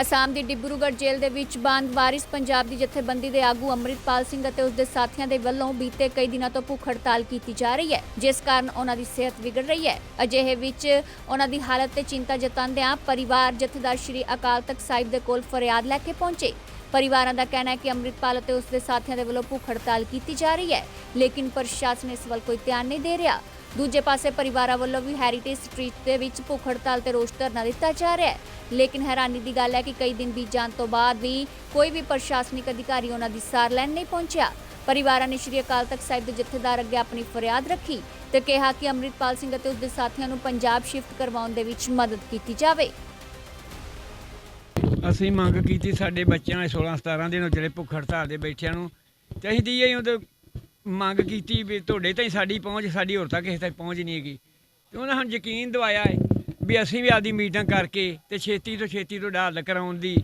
ਅਸਾਮ ਦੀ ਡਿਬਰੂਗੜ੍ਹ ਜੇਲ੍ਹ ਦੇ ਵਿੱਚ ਬੰਦ ਵਾਰਿਸ ਪੰਜਾਬ ਦੀ ਜਥੇਬੰਦੀ ਦੇ ਆਗੂ ਅੰਮ੍ਰਿਤਪਾਲ ਸਿੰਘ ਅਤੇ ਉਸ ਦੇ ਸਾਥੀਆਂ ਦੇ ਵੱਲੋਂ ਬੀਤੇ ਕਈ ਦਿਨਾਂ ਤੋਂ ਭੁੱਖ ਹੜਤਾਲ ਕੀਤੀ ਜਾ ਰਹੀ ਹੈ, ਜਿਸ ਕਾਰਨ ਉਹਨਾਂ ਦੀ ਸਿਹਤ ਵਿਗੜ ਰਹੀ ਹੈ। ਅਜਿਹੇ ਵਿੱਚ ਉਹਨਾਂ ਦੀ ਹਾਲਤ ਤੇ ਚਿੰਤਾ ਜਤਾਉਂਦਿਆਂ ਪਰਿਵਾਰ ਜਥੇਦਾਰ ਸ਼੍ਰੀ ਅਕਾਲ ਤਖਤ ਸਾਹਿਬ ਦੇ ਕੋਲ ਫਰਿਆਦ ਲੈ ਕੇ ਪਹੁੰਚੇ। ਪਰਿਵਾਰਾਂ ਦਾ ਕਹਿਣਾ ਹੈ ਕਿ ਅੰਮ੍ਰਿਤਪਾਲ ਅਤੇ ਉਸ ਦੇ ਸਾਥੀਆਂ ਦੇ ਵੱਲੋਂ ਭੁੱਖ ਹੜਤਾਲ ਕੀਤੀ ਜਾ ਰਹੀ ਹੈ, ਲੇਕਿਨ ਪ੍ਰਸ਼ਾਸਨ ਇਸ ਵੱਲ ਕੋਈ ਧਿਆਨ ਨਹੀਂ ਦੇ ਰਿਹਾ। ਦੂਜੇ ਪਾਸੇ ਪਰਿਵਾਰਾਂ ਵੱਲੋਂ ਵੀ ਹੈਰੀਟੇਜ ਸਟਰੀਟ ਦੇ ਵਿੱਚ ਭੁੱਖ ਹੜਤਾਲ ਤੇ ਰੋਸ ਧਰਨਾ ਦਿੱਤਾ ਜਾ ਰਿਹਾ ਹੈ। ਲੇਕਿਨ ਹੈਰਾਨੀ ਦੀ ਗੱਲ ਹੈ ਕਿ ਕਈ ਦਿਨ ਬੀਤ ਜਾਣ ਤੋਂ ਬਾਅਦ ਵੀ ਕੋਈ ਵੀ ਪ੍ਰਸ਼ਾਸਨਿਕ ਅਧਿਕਾਰੀ ਉਹਨਾਂ ਦੀ ਸਾਰ ਲੈਣ ਨਹੀਂ ਪਹੁੰਚਿਆ। ਪਰਿਵਾਰਾਂ ਨੇ ਸ਼੍ਰੀ ਅਕਾਲ ਤਖਤ ਸਾਹਿਬ ਦੇ ਜਥੇਦਾਰ ਅੱਗੇ ਆਪਣੀ ਫਰਿਆਦ ਰੱਖੀ ਤੇ ਕਿਹਾ ਕਿ ਅੰਮ੍ਰਿਤਪਾਲ ਸਿੰਘ ਅਤੇ ਉਸ ਦੇ ਸਾਥੀਆਂ ਨੂੰ ਪੰਜਾਬ ਸ਼ਿਫਟ ਕਰਵਾਉਣ ਦੇ ਵਿੱਚ ਮਦਦ ਕੀਤੀ ਜਾਵੇ। ਅਸੀਂ ਮੰਗ ਕੀਤੀ ਸਾਡੇ ਬੱਚਿਆਂ ਦੇ 16 17 ਦਿਨ ਜਿਹੜੇ ਭੁੱਖ ਹੜਤਾਲ ਦੇ ਬੈਠਿਆਂ ਨੂੰ ਤੇ ਅਸੀਂ ਉਹਦੇ ਮੰਗ ਕੀਤੀ ਵੀ ਤੁਹਾਡੇ ਤਾਈਂ ਸਾਡੀ ਪਹੁੰਚ ਸਾਡੀ ਹੋਰ ਤੱਕ ਕਿਸੇ ਤੱਕ ਪਹੁੰਚ ਨਹੀਂ ਹੈਗੀ। ਤੇ ਉਹਨਾਂ ਸਾਨੂੰ ਯਕੀਨ ਦਿਵਾਇਆ ਹੈ ਵੀ ਅਸੀਂ ਵੀ ਆਪਦੀ ਮੀਟਿੰਗ ਕਰਕੇ ਤੇ ਛੇਤੀ ਤੋਂ ਛੇਤੀ ਤੋਂ ਹੱਲ ਕਰਾਉਣ ਦੀ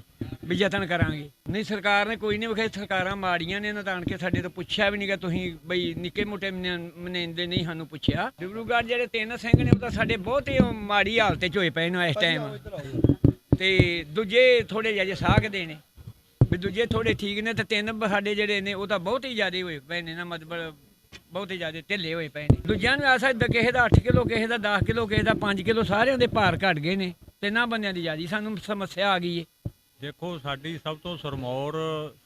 ਵੀ ਯਤਨ ਕਰਾਂਗੇ। ਨਹੀਂ ਸਰਕਾਰ ਨੇ ਕੋਈ ਨਹੀਂ ਵਿਖਾਈ ਸਰਕਾਰਾਂ ਮਾੜੀਆਂ ਨੇ ਇਹਨਾਂ ਤਾਂ ਕੇ ਸਾਡੇ ਤੋਂ ਪੁੱਛਿਆ ਵੀ ਨਹੀਂਗਾ ਤੁਸੀਂ ਬਈ ਨਿੱਕੇ ਮੋਟੇ ਮਨੇਂਦੇ ਨਹੀਂ ਸਾਨੂੰ ਪੁੱਛਿਆ। ਡਿਬਰੂਗੜ੍ਹ ਜਿਹੜੇ ਤਿੰਨ ਸਿੰਘ ਨੇ ਉਹ ਤਾਂ ਸਾਡੇ ਬਹੁਤ ਹੀ ਮਾੜੀ ਹਾਲਤ 'ਚ ਹੋਏ ਪਏ ਨੇ ਇਸ ਟਾਈਮ ਤੇ ਦੂਜੇ ਥੋੜੇ ਜਿਹੇ ਸਾਖਦੇ ਨੇ। ਵੀ ਦੂਜੇ ਥੋੜੇ ਠੀਕ ਨੇ ਤੇ ਤਿੰਨ ਸਾਡੇ ਜਿਹੜੇ ਨੇ, ਉਹ ਤਾਂ ਬਹੁਤ ਹੀ ਜ਼ਿਆਦੇ ਹੋਏ ਪਏ ਨੇ ਨਾ, ਮਤਲਬ ਬਹੁਤ ਹੀ ਜ਼ਿਆਦੇ ਢਿੱਲੇ ਹੋਏ ਪਏ ਨੇ। ਦੂਜਿਆਂ ਨੂੰ ਆਸਾ ਕਿਸੇ ਦਾ 8 ਕਿਲੋ, ਕਿਸੇ ਦਾ 10 ਕਿਲੋ, ਕਿਸੇ ਦਾ 5 ਕਿਲੋ, ਸਾਰਿਆਂ ਦੇ ਭਾਰ ਘਟ ਗਏ ਨੇ ਤਿੰਨਾਂ ਬੰਦਿਆਂ ਦੀ ਜ਼ਿਆਦੀ। ਸਾਨੂੰ ਸਮੱਸਿਆ ਆ ਗਈ ਏ। ਦੇਖੋ, ਸਾਡੀ ਸਭ ਤੋਂ ਸਰਮੌਰ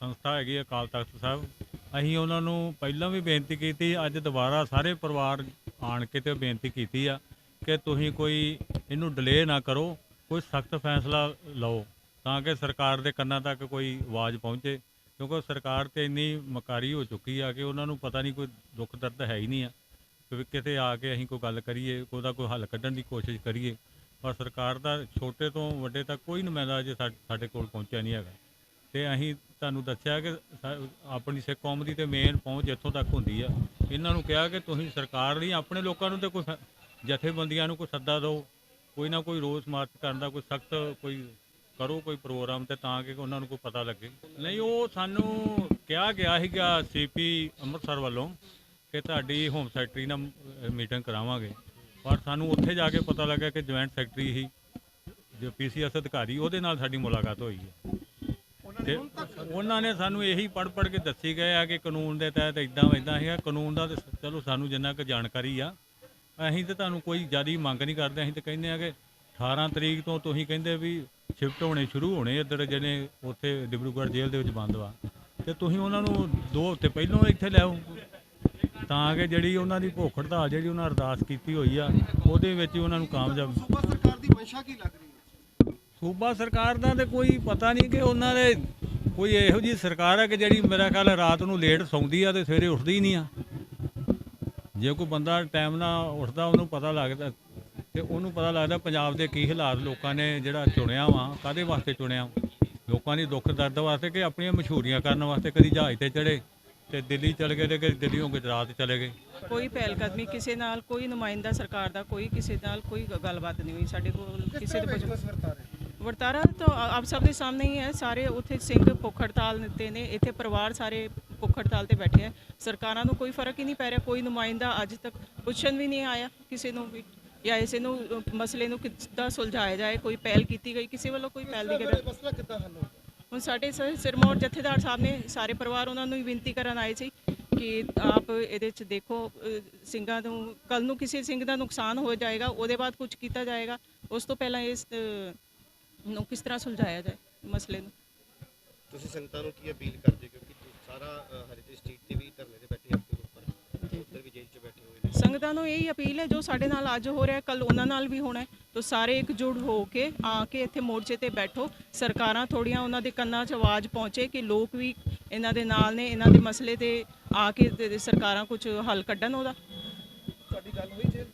ਸੰਸਥਾ ਹੈਗੀ ਅਕਾਲ ਤਖਤ ਸਾਹਿਬ। ਅਸੀਂ ਉਹਨਾਂ ਨੂੰ ਪਹਿਲਾਂ ਵੀ ਬੇਨਤੀ ਕੀਤੀ, ਅੱਜ ਦੁਬਾਰਾ ਸਾਰੇ ਪਰਿਵਾਰ ਆਣ ਕੇ ਤੇ ਬੇਨਤੀ ਕੀਤੀ ਆ ਕਿ ਤੁਸੀਂ ਕੋਈ ਇਹਨੂੰ ਡਿਲੇ ਨਾ ਕਰੋ, ਕੋਈ ਸਖਤ ਫੈਸਲਾ ਲਓ। ਤਾਂ ਕਿ ਸਰਕਾਰ ਦੇ ਕੰਨਾਂ ਤੱਕ ਕੋਈ ਆਵਾਜ਼ ਪਹੁੰਚੇ, ਕਿਉਂਕਿ ਸਰਕਾਰ ਤੇ ਇੰਨੀ ਮਕਾਰੀ ਹੋ ਚੁੱਕੀ ਆ ਕਿ ਉਹਨਾਂ ਨੂੰ ਪਤਾ ਨਹੀਂ ਕੋਈ ਦੁੱਖ ਦਰਦ ਹੈ ਹੀ ਨਹੀਂ ਆ। ਕਿ ਕਿਤੇ ਆ ਕੇ ਅਸੀਂ ਕੋਈ ਗੱਲ ਕਰੀਏ, ਉਹਦਾ ਕੋਈ ਹੱਲ ਕੱਢਣ ਦੀ ਕੋਸ਼ਿਸ਼ ਕਰੀਏ, ਪਰ ਸਰਕਾਰ ਦਾ ਛੋਟੇ ਤੋਂ ਵੱਡੇ ਤੱਕ ਕੋਈ ਨੁਮਾਇੰਦਾ ਅਜੇ ਸਾ- ਸਾਡੇ ਕੋਲ ਪਹੁੰਚਿਆ ਨਹੀਂ ਹੈਗਾ। ਤੇ ਅਸੀਂ ਤੁਹਾਨੂੰ ਦੱਸਿਆ ਕਿ ਸਾ- ਆਪਣੀ ਸਿੱਖ ਕੌਮ ਦੀ ਤੇ ਮੇਨ ਪਹੁੰਚ ਇੱਥੋਂ ਤੱਕ ਹੁੰਦੀ ਆ। ਇਹਨਾਂ ਨੂੰ ਕਿਹਾ ਕਿ ਤੁਸੀਂ ਸਰਕਾਰ ਲਈ ਆਪਣੇ ਲੋਕਾਂ ਨੂੰ ਤੇ ਕੋਈ ਜਥੇਬੰਦੀਆਂ ਨੂੰ ਕੋਈ ਸੱਦਾ ਦਿਓ, ਕੋਈ ਨਾ ਕੋਈ ਰੋਸ ਮਾਰਚ ਕਰਨ ਦਾ ਕੋਈ ਸਖਤ ਕੋਈ ਕਰੋ ਕੋਈ ਪ੍ਰੋਗਰਾਮ ਤੇ ਤਾਂ ਕਿ ਉਹਨਾਂ ਨੂੰ ਕੋਈ ਪਤਾ ਲੱਗੇ। ਨਹੀਂ ਉਹ ਸਾਨੂੰ ਕਿਹਾ ਗਿਆ ਸੀਗਾ ਸੀਪੀ ਅੰਮ੍ਰਿਤਸਰ ਵੱਲੋਂ ਕਿ ਤੁਹਾਡੀ ਹੋਮ ਸੈਕਟਰੀ ਨਾਲ ਮੀਟਿੰਗ ਕਰਾਵਾਂਗੇ। ਪਰ ਸਾਨੂੰ ਉੱਥੇ ਜਾ ਕੇ ਪਤਾ ਲੱਗਾ ਕਿ ਜੁਆਇੰਟ ਸੈਕਟਰੀ ਹੀ ਜੋ ਪੀਸੀਐਸ ਅਧਿਕਾਰੀ ਉਹਦੇ ਨਾਲ ਸਾਡੀ ਮੁਲਾਕਾਤ ਹੋਈ ਹੈ। ਤੇ ਉਹਨਾਂ ਨੇ ਸਾਨੂੰ ਇਹੀ ਪੜ ਪੜ ਕੇ ਦੱਸੀ ਗਏ ਆ ਕਿ ਕਾਨੂੰਨ ਦੇ ਤਹਿਤ ਇਦਾਂ ਇਦਾਂ ਹੈਗਾ ਕਾਨੂੰਨ ਦਾ ਤੇ ਚਲੋ ਸਾਨੂੰ ਜਿੰਨਾ ਕੁ ਜਾਣਕਾਰੀ ਆ ਅਸੀਂ ਤੇ ਤੁਹਾਨੂੰ ਕੋਈ ਜ਼ਿਆਦੀ ਮੰਗ ਨਹੀਂ ਕਰਦੇ। ਅਸੀਂ ਤੇ ਕਹਿੰਦੇ ਆ ਕਿ 18 ਤਰੀਕ ਤੋਂ ਤੁਸੀਂ ਕਹਿੰਦੇ ਵੀ ਸ਼ਿਫਟ ਹੋਣੇ ਸ਼ੁਰੂ ਹੋਣੇ ਇੱਧਰ ਜਿਹਨੇ ਉੱਥੇ ਡਿਬਰੂਗੜ੍ਹ ਜੇਲ੍ਹ ਦੇ ਵਿੱਚ ਬੰਦ ਵਾ। ਤੇ ਤੁਸੀਂ ਉਹਨਾਂ ਨੂੰ ਦੋ ਹਫ਼ਤੇ ਪਹਿਲਾਂ ਇੱਥੇ ਲਿਆਓ ਤਾਂ ਕਿ ਜਿਹੜੀ ਉਹਨਾਂ ਦੀ ਭੁੱਖ ਹੜਤਾਲ ਜਿਹੜੀ ਉਹਨਾਂ ਅਰਦਾਸ ਕੀਤੀ ਹੋਈ ਆ ਉਹਦੇ ਵਿੱਚ ਉਹਨਾਂ ਨੂੰ ਕਾਮਯਾਬ ਸੂਬਾ ਸਰਕਾਰ ਦੀ ਮਨਸ਼ਾ ਕੀ ਲੱਗ ਰਹੀ ਹੈ? ਸੂਬਾ ਸਰਕਾਰ ਦਾ ਤੇ ਕੋਈ ਪਤਾ ਨਹੀਂ ਕਿ ਉਹਨਾਂ ਦੇ ਕੋਈ ਇਹੋ ਜੀ ਸਰਕਾਰ ਹੈ ਕਿ ਜਿਹੜੀ ਮੇਰਾ ਖਿਆਲ ਰਾਤ ਨੂੰ ਲੇਟ ਸੌਂਦੀ ਆ ਤੇ ਸਵੇਰੇ ਉੱਠਦੀ ਨਹੀਂ ਆ। ਜੇ ਕੋਈ ਬੰਦਾ ਟਾਈਮ ਨਾਲ ਉੱਠਦਾ ਉਹਨੂੰ ਪਤਾ ਲੱਗਦਾ ਤੇ ਉਹਨੂੰ ਪਤਾ ਲੱਗਦਾ ਪੰਜਾਬ ਦੇ ਕੀ ਹਾਲਾਤ ਲੋਕਾਂ ਨੇ ਜਿਹੜਾ ਚੁਣਿਆ ਵਾ ਕਾਦੇ ਵਾਸਤੇ ਚੁਣਿਆ? ਲੋਕਾਂ ਦੀ ਦੁੱਖ ਦਰਦ ਵਾਸਤੇ ਕਿ ਆਪਣੀਆਂ ਮਸ਼ਹੂਰੀਆਂ ਕਰਨ ਵਾਸਤੇ ਕਦੀ ਜਹਾਜ਼ ਤੇ ਚੜੇ ਤੇ ਦਿੱਲੀ ਚਲੇ ਗਏ ਤੇ ਕਦੀ ਦਿੱਲੀੋਂ ਗੁਜਰਾਤ ਚਲੇ ਗਏ? ਕੋਈ ਪਹਿਲ ਕਦਮੀ ਕਿਸੇ ਨਾਲ ਕੋਈ ਨੁਮਾਇੰਦਾ ਸਰਕਾਰ ਦਾ ਕੋਈ ਕਿਸੇ ਨਾਲ ਕੋਈ ਗੱਲਬਾਤ ਨਹੀਂ ਹੋਈ ਸਾਡੇ ਕੋਲ ਕਿਸੇ ਦੇ ਕੁਝ ਵਰਤਾਰਾ ਤਾਂ ਆ- ਆਪ ਸਭ ਦੇ ਸਾਹਮਣੇ ਹੀ ਹੈ ਸਾਰੇ ਉੱਥੇ ਸਿੰਘ ਭੁੱਖ ਹੜਤਾਲ ਦਿੱਤੇ ਨੇ ਇੱਥੇ ਪਰਿਵਾਰ ਸਾਰੇ ਭੁੱਖ ਹੜਤਾਲ ਤੇ ਬੈਠੇ ਹੈ। ਸਰਕਾਰਾਂ ਨੂੰ ਕੋਈ ਫ਼ਰਕ ਹੀ ਨਹੀਂ ਪੈ ਰਿਹਾ ਕੋਈ ਨੁਮਾਇੰਦਾ ਅੱਜ ਤੱਕ ਪੁੱਛਣ ਵੀ ਨਹੀਂ ਆਇਆ ਕਿਸੇ ਨੂੰ ਵੀ। ਜਾਂ ਇਸੇ ਨੂੰ ਮਸਲੇ ਨੂੰ ਕਿੱਦਾਂ ਸੁਲਝਾਇਆ ਜਾਏ ਕੋਈ ਪਹਿਲ ਕੀਤੀ ਗਈ ਕਿਸੇ ਵੱਲੋਂ ਕੋਈ ਪਹਿਲ ਨਹੀਂ ਕੀਤੀ। ਮਸਲਾ ਕਿੱਦਾਂ ਹੱਲ ਹੋਊਗਾ ਹੁਣ ਸਾਡੇ ਸਿਰਮੌਰ ਜਥੇਦਾਰ ਸਾਹਿਬ ਨੇ ਸਾਰੇ ਪਰਿਵਾਰ ਉਹਨਾਂ ਨੂੰ ਬੇਨਤੀ ਕਰਨ ਆਏ ਸੀ ਕਿ ਆਪ ਇਹਦੇ ਚ ਦੇਖੋ ਸਿੰਘਾਂ ਨੂੰ ਕੱਲ ਨੂੰ ਕਿਸੇ ਸਿੰਘ ਦਾ ਨੁਕਸਾਨ ਹੋ ਜਾਏਗਾ ਉਹਦੇ ਬਾਅਦ ਕੁਝ ਕੀਤਾ ਜਾਏਗਾ ਉਸ ਤੋਂ ਪਹਿਲਾਂ ਇਸ ਨੂੰ ਕਿਸ ਤਰ੍ਹਾਂ ਸੁਲਝਾਇਆ ਜਾਏ ਮਸਲੇ ਨੂੰ? ਤੁਸੀਂ ਸੰਗਤਾਂ ਨੂੰ ਕੀ ਅਪੀਲ ਕਰਦੇ ਕਿਉਂਕਿ ਸਾਰਾ ਹਰੀਤੇ ਸਟਰੀਟ ਤੇ ਵੀ ਧਰਨੇ ਤੇ ਬੈਠੇ ਸੰਗਤਾਂ ਨੂੰ ਇਹੀ ਅਪੀਲ ਹੈ, ਜੋ ਸਾਡੇ ਨਾਲ ਅੱਜ ਹੋ ਰਿਹਾ ਕੱਲ ਉਹਨਾਂ ਨਾਲ ਵੀ ਹੋਣਾ ਤੋ ਸਾਰੇ ਇਕਜੁੱਟ ਹੋ ਕੇ ਆ ਕੇ ਇੱਥੇ ਮੋਰਚੇ ਤੇ ਬੈਠੋ। ਸਰਕਾਰਾਂ ਥੋੜੀਆਂ ਉਹਨਾਂ ਦੇ ਕੰਨਾਂ 'ਚ ਆਵਾਜ਼ ਪਹੁੰਚੇ ਕਿ ਲੋਕ ਵੀ ਇਹਨਾਂ ਦੇ ਨਾਲ ਨੇ, ਇਹਨਾਂ ਦੇ ਮਸਲੇ ਤੇ ਆ ਕੇ ਸਰਕਾਰਾਂ ਕੁਝ ਹੱਲ ਕੱਢਣ ਉਹਦਾ। ਤੁਹਾਡੀ ਗੱਲ ਹੋਈ ਜੇਲ੍ਹ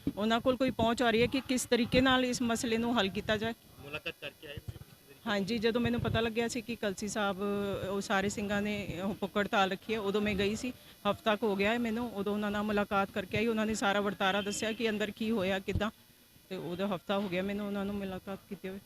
ਉਹਨਾਂ ਕੋਲ ਕੋਈ ਪਹੁੰਚ ਆ ਰਹੀ ਹੈ ਕਿ ਕਿਸ ਤਰੀਕੇ ਨਾਲ ਇਸ ਮਸਲੇ ਨੂੰ ਹੱਲ ਕੀਤਾ ਜਾਏ? ਮੁਲਾਕਾਤ ਕਰਕੇ ਆਏ ਹਾਂਜੀ ਜਦੋਂ ਮੈਨੂੰ ਪਤਾ ਲੱਗਿਆ ਸੀ ਕਿ ਕਲਸੀ ਸਾਹਿਬ ਉਹ ਸਾਰੇ ਸਿੰਘਾਂ ਨੇ ਹੜਤਾਲ ਰੱਖੀ ਹੈ ਉਦੋਂ ਮੈਂ ਗਈ ਸੀ। ਹਫ਼ਤਾ ਕੁ ਹੋ ਗਿਆ ਹੈ ਮੈਨੂੰ ਉਦੋਂ ਉਹਨਾਂ ਨਾਲ ਮੁਲਾਕਾਤ ਕਰਕੇ ਆਈ। ਉਹਨਾਂ ਨੇ ਸਾਰਾ ਵਰਤਾਰਾ ਦੱਸਿਆ ਕਿ ਅੰਦਰ ਕੀ ਹੋਇਆ ਕਿਦਾਂ। ਤੇ ਉਹਦਾ ਹਫ਼ਤਾ ਹੋ ਗਿਆ ਮੈਨੂੰ ਉਹਨਾਂ ਨੂੰ ਮੁਲਾਕਾਤ ਕੀਤੇ ਹੋਏ